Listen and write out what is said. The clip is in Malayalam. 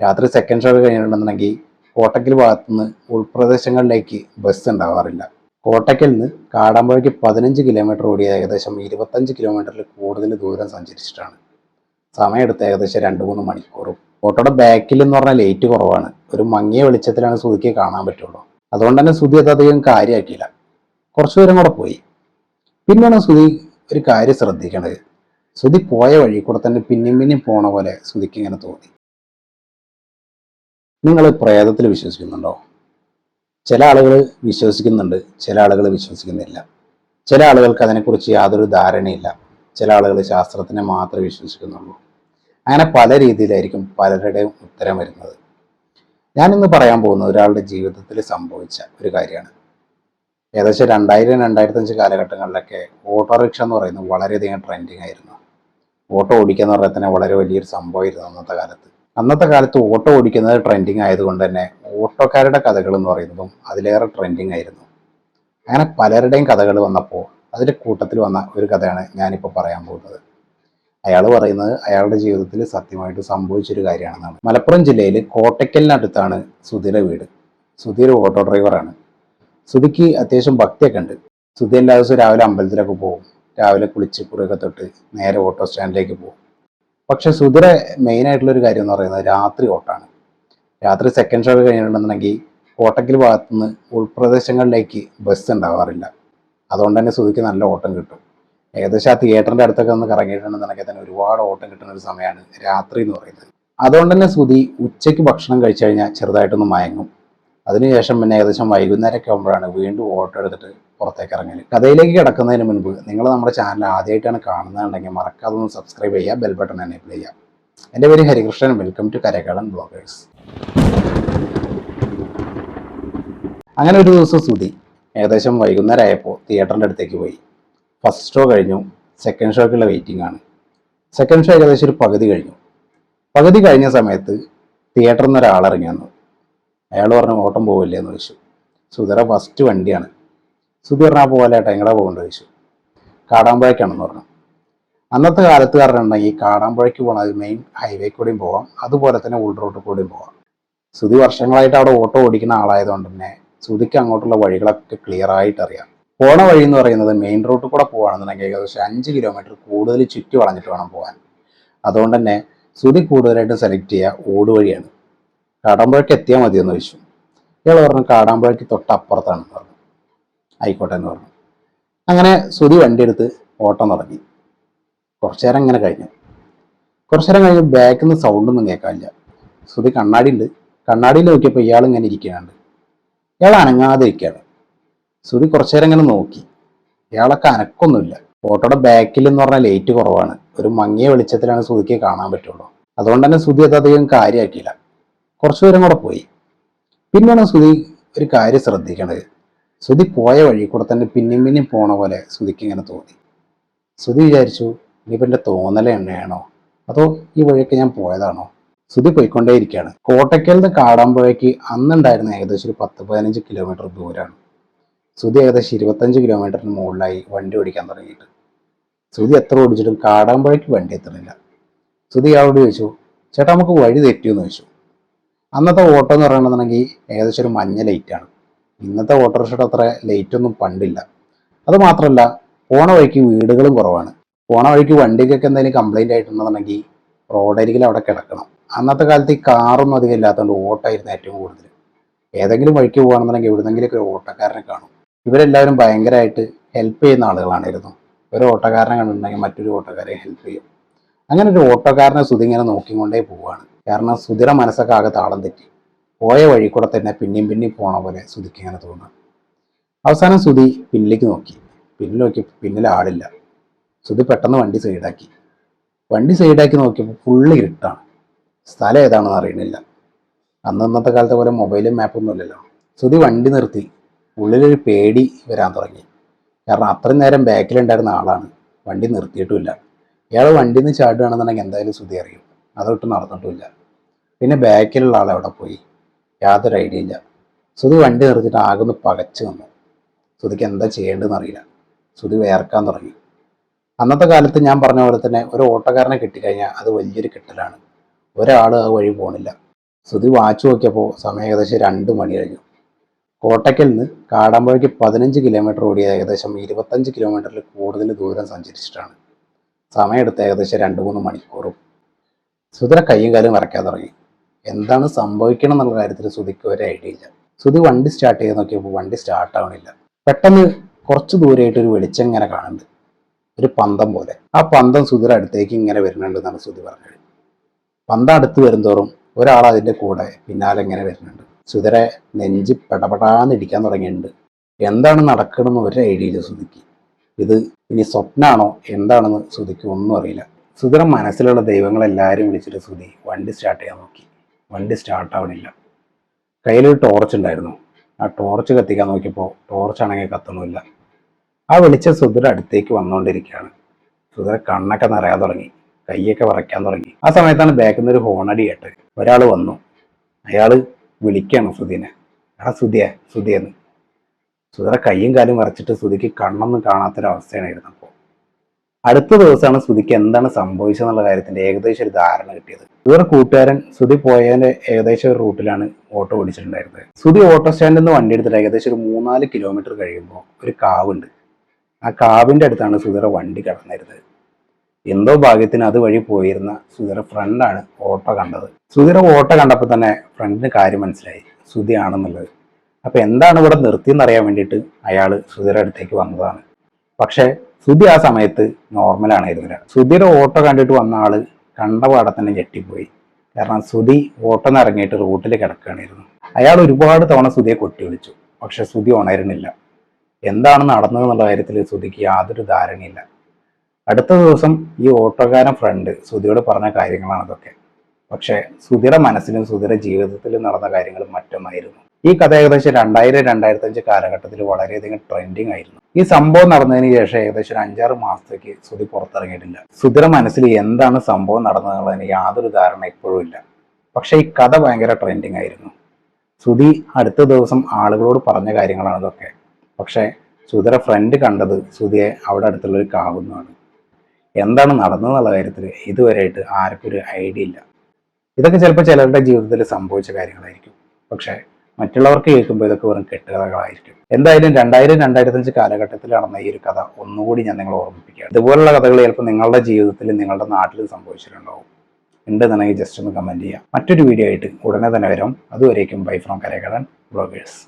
രാത്രി സെക്കൻഡ് ഷോ കഴിഞ്ഞിട്ടുണ്ടെന്നുണ്ടെങ്കിൽ കോട്ടക്കൽ ഭാഗത്തുനിന്ന് ഉൾപ്രദേശങ്ങളിലേക്ക് ബസ് ഉണ്ടാവാറില്ല. കോട്ടക്കൽ നിന്ന് കാടാമ്പുഴയ്ക്ക് പതിനഞ്ച് കിലോമീറ്റർ ഓടിയ ഏകദേശം ഇരുപത്തഞ്ച് കിലോമീറ്ററിൽ കൂടുതൽ ദൂരം സഞ്ചരിച്ചിട്ടാണ്. സമയമെടുത്ത് ഏകദേശം രണ്ട് മൂന്ന് മണിക്കൂറും. ഓട്ടോയുടെ ബാക്കിൽ എന്ന് പറഞ്ഞാൽ ലേറ്റ് കുറവാണ്. ഒരു മങ്ങിയ വെളിച്ചത്തിലാണ് സുതിക്ക് കാണാൻ പറ്റുള്ളൂ. അതുകൊണ്ട് തന്നെ സുതി അത് അധികം കാര്യമാക്കിയില്ല. കുറച്ചു ദൂരം കൂടെ പോയി. പിന്നെയാണ് സുതി ഒരു കാര്യം ശ്രദ്ധിക്കേണ്ടത്. സുതി പോയ വഴി കൂടെ തന്നെ പിന്നെയും പിന്നെയും പോണ പോലെ സുതിക്ക് ഇങ്ങനെ തോന്നി. നിങ്ങൾ പ്രേതത്തിൽ വിശ്വസിക്കുന്നുണ്ടോ? ചില ആളുകൾ വിശ്വസിക്കുന്നുണ്ട് ചില ആളുകൾ വിശ്വസിക്കുന്നില്ല. ചില ആളുകൾക്ക് അതിനെക്കുറിച്ച് യാതൊരു ധാരണയില്ല. ചില ആളുകൾ ശാസ്ത്രത്തിനെ മാത്രമേ വിശ്വസിക്കുന്നുള്ളൂ. അങ്ങനെ പല രീതിയിലായിരിക്കും പലരുടെയും ഉത്തരം വരുന്നത്. ഞാനിന്ന് പറയാൻ പോകുന്ന ഒരാളുടെ ജീവിതത്തിൽ സംഭവിച്ച ഒരു കാര്യമാണ്. ഏകദേശം രണ്ടായിരം രണ്ടായിരത്തഞ്ച് കാലഘട്ടങ്ങളിലൊക്കെ ഓട്ടോറിക്ഷ എന്ന് പറയുന്നത് വളരെയധികം ട്രെൻഡിങ് ആയിരുന്നു. ഓട്ടോ ഓടിക്കുക എന്ന് പറഞ്ഞാൽ തന്നെ വളരെ വലിയൊരു സംഭവമായിരുന്നു അന്നത്തെ കാലത്ത്. അന്നത്തെ കാലത്ത് ഓട്ടോ ഓടിക്കുന്നത് ട്രെൻഡിങ് ആയതുകൊണ്ട് തന്നെ ഓട്ടോക്കാരുടെ കഥകൾ എന്ന് പറയുന്നതും അതിലേറെ ട്രെൻഡിങ് ആയിരുന്നു. അങ്ങനെ പലരുടെയും കഥകൾ വന്നപ്പോൾ അതിന്റെ കൂട്ടത്തിൽ വന്ന ഒരു കഥയാണ് ഞാനിപ്പോൾ പറയാൻ പോകുന്നത്. അയാൾ പറയുന്നത് അയാളുടെ ജീവിതത്തിൽ സത്യമായിട്ട് സംഭവിച്ചൊരു കാര്യമാണെന്നാണ്. മലപ്പുറം ജില്ലയിൽ കോട്ടയ്ക്കലിനടുത്താണ് സുധീര വീട്. സുധീർ ഓട്ടോ ഡ്രൈവറാണ്. സുധിക്ക് അത്യാവശ്യം ഭക്തിയൊക്കെ ഉണ്ട്. സുധി എല്ലാ ദിവസവും രാവിലെ അമ്പലത്തിലൊക്കെ പോകും. രാവിലെ കുളിച്ച് കുറിയൊക്കെ തൊട്ട് നേരെ ഓട്ടോ സ്റ്റാൻഡിലേക്ക് പോകും. പക്ഷെ സുധിര മെയിൻ ആയിട്ടുള്ള ഒരു കാര്യം എന്ന് പറയുന്നത് രാത്രി ഓട്ടാണ്. രാത്രി സെക്കൻഡ് ഷോ കഴിഞ്ഞിട്ടുണ്ടെന്നുണ്ടെങ്കിൽ കോട്ടക്കൽ ഭാഗത്തുനിന്ന് ഉൾപ്രദേശങ്ങളിലേക്ക് ബസ് ഉണ്ടാവാറില്ല. അതുകൊണ്ട് തന്നെ സുധിക്ക് നല്ല ഓട്ടം കിട്ടും. ഏകദേശം ആ തിയേറ്ററിന്റെ അടുത്തൊക്കെ ഒന്ന് കറങ്ങിയിട്ടുണ്ടെന്നുണ്ടെങ്കിൽ തന്നെ ഒരുപാട് ഓട്ടം കിട്ടുന്ന ഒരു സമയമാണ് രാത്രി എന്ന് പറയുന്നത്. അതുകൊണ്ട് തന്നെ സുധി ഉച്ചയ്ക്ക് ഭക്ഷണം കഴിച്ചു കഴിഞ്ഞാൽ ചെറുതായിട്ടൊന്ന് മയങ്ങും. അതിനുശേഷം പിന്നെ ഏകദേശം വൈകുന്നേരമൊക്കെ ആകുമ്പോഴാണ് വീണ്ടും ഓട്ടോ എടുത്തിട്ട് പുറത്തേക്ക് ഇറങ്ങിയത് കഥയിലേക്ക് കിടക്കുന്നതിന് മുൻപ് നിങ്ങൾ നമ്മുടെ ചാനൽ ആദ്യമായിട്ടാണ് കാണുന്നതുണ്ടെങ്കിൽ മറക്കാതെ ഒന്ന് സബ്സ്ക്രൈബ് ചെയ്യുക ബെൽ ബട്ടൺ എനേബിൾ ചെയ്യുക. എന്റെ പേര് ഹരികൃഷ്ണൻ. വെൽക്കം ടു കരകാളൻ ബ്ലോഗേഴ്സ് അങ്ങനെ ഒരു ദിവസം സ്തുതി ഏകദേശം വൈകുന്നേരം ആയപ്പോൾ തിയേറ്ററിന്റെ അടുത്തേക്ക് പോയി. ഫസ്റ്റ് ഷോ കഴിഞ്ഞു സെക്കൻഡ് ഷോക്കുള്ള വെയിറ്റിംഗ് ആണ്. സെക്കൻഡ് ഷോ ഏകദേശം ഒരു പകുതി കഴിഞ്ഞു. പകുതി കഴിഞ്ഞ സമയത്ത് തിയേറ്ററിൽ നിന്ന് ഒരാൾ ഇറങ്ങി വന്നു. അയാൾ പറഞ്ഞു ഓട്ടം പോവില്ലേ എന്ന് ചോദിച്ചു. സുധീറ ഫസ്റ്റ് വണ്ടിയാണ്. സുധീറിനാ പോലെ എങ്ങടെ പോകേണ്ട ചോദിച്ചു. കാടാമ്പുഴയ്ക്കാണെന്ന് പറഞ്ഞു. അന്നത്തെ കാലത്ത് കാരണമുണ്ടെങ്കിൽ കാടാമ്പുഴയ്ക്ക് പോകണത് മെയിൻ ഹൈവേ കൂടിയും പോവാം. അതുപോലെ തന്നെ ഉൾ റോഡ് കൂടിയും പോവാം. സുധി വർഷങ്ങളായിട്ട് അവിടെ ഓട്ടോ ഓടിക്കുന്ന ആളായതുകൊണ്ട് തന്നെ സുധിക്ക് അങ്ങോട്ടുള്ള വഴികളൊക്കെ ക്ലിയർ ആയിട്ട് അറിയാം. പോണ വഴി എന്ന് പറയുന്നത് മെയിൻ റോഡിൽ കൂടെ പോകുകയാണെന്നുണ്ടെങ്കിൽ ഏകദേശം അഞ്ച് കിലോമീറ്റർ കൂടുതൽ ചുറ്റി വളഞ്ഞിട്ട് വേണം പോകാൻ അതുകൊണ്ട് തന്നെ സുധി കൂടുതലായിട്ട് സെലക്ട് ചെയ്യുക ഓട് വഴിയാണ്. കാടാമ്പുഴയ്ക്ക് എത്തിയാൽ മതി എന്ന് ചോദിച്ചു. ഇയാൾ പറഞ്ഞു കാടാമ്പുഴയ്ക്ക് തൊട്ടപ്പുറത്താണെന്ന് പറഞ്ഞു. ആയിക്കോട്ടെ എന്ന് പറഞ്ഞു. അങ്ങനെ സുധി വണ്ടിയെടുത്ത് ഓട്ടം തുടങ്ങി. കുറച്ചു നേരം ഇങ്ങനെ കഴിഞ്ഞു. കുറച്ചു നേരം കഴിഞ്ഞ് ബാക്കിൽ നിന്ന് സൗണ്ടൊന്നും കേൾക്കാനില്ല. സുധി കണ്ണാടി ഉണ്ട് കണ്ണാടിയിൽ നോക്കിയപ്പോൾ ഇയാൾ ഇങ്ങനെ ഇരിക്കുകയാണ് ഇയാൾ അനങ്ങാതെ ഇരിക്കുകയാണ് സുധി കുറച്ചു നേരം ഇങ്ങനെ നോക്കി. ഇയാളൊക്കെ അനക്കൊന്നുമില്ല. ഓട്ടോയുടെ ബാക്കിൽ എന്ന് പറഞ്ഞാൽ ലേറ്റ് കുറവാണ്. ഒരു മങ്ങിയ വെളിച്ചത്തിലാണ് സുധിക്ക് കാണാൻ പറ്റുള്ളൂ. അതുകൊണ്ട് തന്നെ സുധി അത് അധികം കാര്യമാക്കിയില്ല. കുറച്ചു ദൂരം കൂടെ പോയി. പിന്നെയാണ് ശ്രുതി ഒരു കാര്യം ശ്രദ്ധിക്കേണ്ടത് ശ്രുതി പോയ വഴി കൂടെ തന്നെ പിന്നെയും പിന്നെയും പോണ പോലെ ശ്രുതിക്ക് ഇങ്ങനെ തോന്നി. ശ്രുതി വിചാരിച്ചു ഇനിയിപ്പോൾ എന്റെ തോന്നല എണ്ണയാണോ അതോ ഈ വഴിയൊക്കെ ഞാൻ പോയതാണോ? ശ്രുതി പോയിക്കൊണ്ടേയിരിക്കുകയാണ്. കോട്ടയ്ക്കൽ നിന്ന് കാടാമ്പുഴയ്ക്ക് അന്നുണ്ടായിരുന്ന ഏകദേശം ഒരു പത്ത് പതിനഞ്ച് കിലോമീറ്റർ ദൂരമാണ് ശ്രുതി ഏകദേശം ഇരുപത്തഞ്ച് കിലോമീറ്ററിന് മുകളിലായി വണ്ടി ഓടിക്കാൻ തുടങ്ങിയിട്ട്. ശ്രുതി എത്ര ഓടിച്ചിട്ടും കാടാമ്പുഴയ്ക്ക് വണ്ടി എത്തണില്ല ശ്രുതി ആളോട് ചോദിച്ചു ചേട്ടാ നമുക്ക് വഴി തെറ്റിയെന്ന് ചോദിച്ചു. അന്നത്തെ ഓട്ടോ എന്ന് പറയണമെന്നുണ്ടെങ്കിൽ ഏകദേശം ഒരു മഞ്ഞ ലൈറ്റാണ് ഇന്നത്തെ ഓട്ടോറിക്ഷയുടെ അത്ര ലൈറ്റ് ഒന്നും പണ്ടില്ല. അത് മാത്രമല്ല പോണ വഴിക്ക് വീടുകളും കുറവാണ്. പോണ വഴിക്ക് വണ്ടിക്കൊക്കെ എന്തെങ്കിലും കംപ്ലൈന്റ് ആയിട്ടുണ്ടെന്നുണ്ടെങ്കിൽ റോഡരികിൽ അവിടെ കിടക്കണം. അന്നത്തെ കാലത്ത് ഈ കാറൊന്നും അധികം ഇല്ലാത്തതുകൊണ്ട് ഓട്ടമായിരുന്നു ഏറ്റവും കൂടുതൽ. ഏതെങ്കിലും വഴിക്ക് പോകുകയാണെന്നുണ്ടെങ്കിൽ എവിടുന്നെങ്കിലൊക്കെ ഒരു ഓട്ടക്കാരനെ കാണും. ഇവരെല്ലാവരും ഭയങ്കരമായിട്ട് ഹെൽപ്പ് ചെയ്യുന്ന ആളുകളാണിരുന്നു ഒരു ഓട്ടോക്കാരനെ കണ്ടിട്ടുണ്ടെങ്കിൽ മറ്റൊരു ഓട്ടോക്കാരെ ഹെൽപ്പ് ചെയ്യും. അങ്ങനെ ഒരു ഓട്ടോക്കാരനെ സുധി ഇങ്ങനെ നോക്കിക്കൊണ്ടേ പോവുകയാണ് കാരണം സുധിര മനസ്സൊക്കെ ആകെ താളം തെറ്റി. പോയ വഴി കൂടെ തന്നെ പിന്നെയും പിന്നെയും പോണ പോലെ സുധിക്ക് ഇങ്ങനെ തോന്നുന്നു അവസാനം സുധി പിന്നിലേക്ക് നോക്കി. പിന്നിൽ നോക്കി പിന്നിൽ ആളില്ല. സുധി പെട്ടെന്ന് വണ്ടി സൈഡാക്കി. വണ്ടി സൈഡാക്കി നോക്കിയപ്പോൾ ഫുള്ള് ഇരുട്ടാണ്. സ്ഥലം ഏതാണെന്ന് അറിയണില്ല. അന്ന് ഇന്നത്തെ കാലത്തെ പോലെ മൊബൈലും മാപ്പൊന്നും ഇല്ലല്ലോ. സുധി വണ്ടി നിർത്തി. ഉള്ളിലൊരു പേടി വരാൻ തുടങ്ങി. കാരണം അത്രയും നേരം ബാക്കിലുണ്ടായിരുന്ന ആളാണ്. വണ്ടി നിർത്തിയിട്ടുമില്ല. ഇയാൾ വണ്ടിയിൽ നിന്ന് ചാടുകയാണെന്നുണ്ടെങ്കിൽ എന്തായാലും സുധി അറിയും. അതൊട്ട് നടന്നിട്ടുമില്ല. പിന്നെ ബാക്കിലുള്ള ആൾ എവിടെ പോയി? യാതൊരു ഐഡിയ ഇല്ല. സുധു വണ്ടി നിർത്തിയിട്ട് ആകെ ഒന്ന് പകച്ചു വന്നു സുധിക്ക് എന്താ ചെയ്യേണ്ടതെന്ന് അറിയില്ല. സുധി വേർക്കാൻ തുടങ്ങി. അന്നത്തെ കാലത്ത് ഞാൻ പറഞ്ഞ പോലെ തന്നെ ഒരു ഓട്ടോക്കാരനെ കിട്ടിക്കഴിഞ്ഞാൽ അത് വലിയൊരു കിട്ടലാണ്. ഒരാൾ ആ വഴി പോണില്ല. സുധി വാച്ച് നോക്കിയപ്പോൾ സമയം ഏകദേശം രണ്ട് മണി കഴിഞ്ഞു. കോട്ടയ്ക്കൽ നിന്ന് കാടമ്പുഴയ്ക്ക് പതിനഞ്ച് കിലോമീറ്റർ ഓടിയ ഏകദേശം ഇരുപത്തഞ്ച് കിലോമീറ്ററിൽ കൂടുതൽ ദൂരം സഞ്ചരിച്ചിട്ടാണ്. സമയമെടുത്ത് ഏകദേശം രണ്ട് മൂന്ന് മണിക്കൂറും. സുധിര കയ്യും കാലും വരയ്ക്കാൻ തുടങ്ങി. എന്താണ് സംഭവിക്കണം എന്നുള്ള കാര്യത്തിൽ സുധിക്ക് ഒരു ഐഡിയ ഇല്ല. സുധി വണ്ടി സ്റ്റാർട്ട് ചെയ്ത് നോക്കിയപ്പോൾ വണ്ടി സ്റ്റാർട്ട് ആവണില്ല. പെട്ടെന്ന് കുറച്ച് ദൂരെയായിട്ട് ഒരു വെളിച്ചം ഇങ്ങനെ കാണുന്നുണ്ട്. ഒരു പന്തം പോലെ. ആ പന്തം സുധിര അടുത്തേക്ക് ഇങ്ങനെ വരുന്നുണ്ട് എന്നാണ് സുധി പറഞ്ഞത്. പന്തം അടുത്ത് വരുന്തോറും ഒരാൾ അതിന്റെ കൂടെ പിന്നാലെ ഇങ്ങനെ വരുന്നുണ്ട്. സുധരെ നെഞ്ച് പെടപെടാന്ന് ഇടിക്കാൻ തുടങ്ങിയിട്ടുണ്ട്. എന്താണ് നടക്കണമെന്ന് ഒരു ഐഡിയ ഇല്ല സുധിക്ക്. ഇത് ഇനി സ്വപ്നമാണോ എന്താണെന്ന് സുധിക്ക് ഒന്നും അറിയില്ല. സുധിര മനസ്സിലുള്ള ദൈവങ്ങളെല്ലാവരും വിളിച്ചിട്ട് സുധി വണ്ടി സ്റ്റാർട്ട് ചെയ്യാൻ നോക്കി. വണ്ടി സ്റ്റാർട്ട് ആവണില്ല. കയ്യിലൊരു ടോർച്ച് ഉണ്ടായിരുന്നു. ആ ടോർച്ച് കത്തിക്കാൻ നോക്കിയപ്പോൾ ടോർച്ച് ആണെങ്കിൽ കത്തണമില്ല ആ വിളിച്ച സുധിര അടുത്തേക്ക് വന്നുകൊണ്ടിരിക്കുകയാണ് സുധിര കണ്ണൊക്കെ നിറയാൻ തുടങ്ങി. കൈയൊക്കെ വറയ്ക്കാൻ തുടങ്ങി. ആ സമയത്താണ് ബാക്കിൽ നിന്ന് ഒരു ഹോണടി കേട്ട്. ഒരാൾ വന്നു. അയാൾ വിളിക്കുകയാണ് സുധീനെ. എടാ സുധിയെ സുധിയെന്ന്. സുധിര കയ്യും കാലും വരച്ചിട്ട് സുധിക്ക് കണ്ണൊന്നും കാണാത്തൊരവസ്ഥയാണ് ഇരുന്നപ്പോൾ അടുത്ത ദിവസമാണ് ശ്രുതിക്ക് എന്താണ് സംഭവിച്ചെന്നുള്ള കാര്യത്തിന്റെ ഏകദേശം ഒരു ധാരണ കിട്ടിയത്. ഇവരുടെ കൂട്ടുകാരൻ ശ്രുതി പോയതിന്റെ ഏകദേശം ഒരു റൂട്ടിലാണ് ഓട്ടോ ഓടിച്ചിട്ടുണ്ടായിരുന്നത്. ശ്രുതി ഓട്ടോ സ്റ്റാൻഡിൽ നിന്ന് വണ്ടി എടുത്തിട്ട് ഏകദേശം ഒരു മൂന്നാൽ കിലോമീറ്റർ കഴിയുമ്പോൾ ഒരു കാവുണ്ട്. ആ കാവിന്റെ അടുത്താണ് ശ്രുതിയുടെ വണ്ടി കടന്നിരുന്നത്. എന്തോ ഭാഗ്യത്തിന് അതുവഴി പോയിരുന്ന സുധിയുടെ ഫ്രണ്ടാണ് ഓട്ടോ കണ്ടത്. സുധിയുടെ ഓട്ടോ കണ്ടപ്പോൾ തന്നെ ഫ്രണ്ടിന് കാര്യം മനസ്സിലായി. ശ്രുതി ആണെന്നുള്ളത്. അപ്പൊ എന്താണ് ഇവിടെ നിർത്തിയെന്നറിയാൻ വേണ്ടിയിട്ട് അയാൾ ശ്രുതിയുടെ അടുത്തേക്ക് വന്നതാണ്. പക്ഷെ സുധി ആ സമയത്ത് നോർമലാണ് ഇരുന്നില്ല സുധിയുടെ ഓട്ടോ കണ്ടിട്ട് വന്ന ആൾ കണ്ട പാടെ തന്നെ ഞെട്ടിപ്പോയി. കാരണം സുധി ഓട്ടോ നിന്ന് ഇറങ്ങിയിട്ട് റൂട്ടിൽ കിടക്കുകയായിരുന്നു അയാൾ ഒരുപാട് തവണ സുധിയെ കൊട്ടി വിളിച്ചു. പക്ഷെ സുധി ഉണരുന്നില്ല. എന്താണ് നടന്നതെന്നുള്ള കാര്യത്തിൽ സുധിക്ക് യാതൊരു ധാരണയില്ല. അടുത്ത ദിവസം ഈ ഓട്ടോക്കാരൻ ഫ്രണ്ട് സുധിയോട് പറഞ്ഞ കാര്യങ്ങളാണ് അതൊക്കെ. പക്ഷേ സുധിയുടെ മനസ്സിലും സുധിയുടെ ജീവിതത്തിലും നടന്ന കാര്യങ്ങൾ മറ്റൊന്നായിരുന്നു. ഈ കഥ ഏകദേശം രണ്ടായിരം രണ്ടായിരത്തി അഞ്ച് കാലഘട്ടത്തിൽ വളരെയധികം ട്രെൻഡിങ് ആയിരുന്നു. ഈ സംഭവം നടന്നതിന് ശേഷം ഏകദേശം ഒരു അഞ്ചാറ് മാസത്തേക്ക് സുധി പുറത്തിറങ്ങിയിട്ടില്ല. സുധിയുടെ മനസ്സിൽ എന്താണ് സംഭവം നടന്നതെന്നുള്ളതിന് യാതൊരു ധാരണ ഇപ്പോഴും ഇല്ല. പക്ഷേ ഈ കഥ ഭയങ്കര ട്രെൻഡിങ് ആയിരുന്നു. സുധി അടുത്ത ദിവസം ആളുകളോട് പറഞ്ഞ കാര്യങ്ങളാണ് ഇതൊക്കെ. പക്ഷേ സുധിയുടെ ഫ്രണ്ട് കണ്ടത് സുധിയെ അവിടെ അടുത്തുള്ള ഒരു കാവുന്നതാണ്. എന്താണ് നടന്നതെന്നുള്ള കാര്യത്തിൽ ഇതുവരെയായിട്ട് ആർക്കും ഒരു ഐഡിയ ഇല്ല. ഇതൊക്കെ ചിലപ്പോൾ ചിലരുടെ ജീവിതത്തിൽ സംഭവിച്ച കാര്യങ്ങളായിരിക്കും. പക്ഷേ മറ്റുള്ളവർക്ക് കേൾക്കുമ്പോൾ ഇതൊക്കെ വെറും കെട്ടുകഥകളായിരിക്കും. എന്തായാലും രണ്ടായിരം രണ്ടായിരത്തഞ്ച് കാലഘട്ടത്തിൽ നടന്ന ഈ ഒരു കഥ ഒന്നുകൂടി ഞാൻ നിങ്ങളെ ഓർമ്മിപ്പിക്കുക ഇതുപോലുള്ള കഥകൾ ചിലപ്പോൾ നിങ്ങളുടെ ജീവിതത്തിൽ നിങ്ങളുടെ നാട്ടിൽ സംഭവിച്ചിട്ടുണ്ടാവും. ഉണ്ടെന്നുണ്ടെങ്കിൽ ജസ്റ്റ് ഒന്ന് കമന്റ് ചെയ്യാം. മറ്റൊരു വീഡിയോ ആയിട്ട് ഉടനെ തന്നെ വരും. അതുവരേക്കും ബൈ ഫ്രോം കരകടൻ ബ്ലോഗേഴ്സ്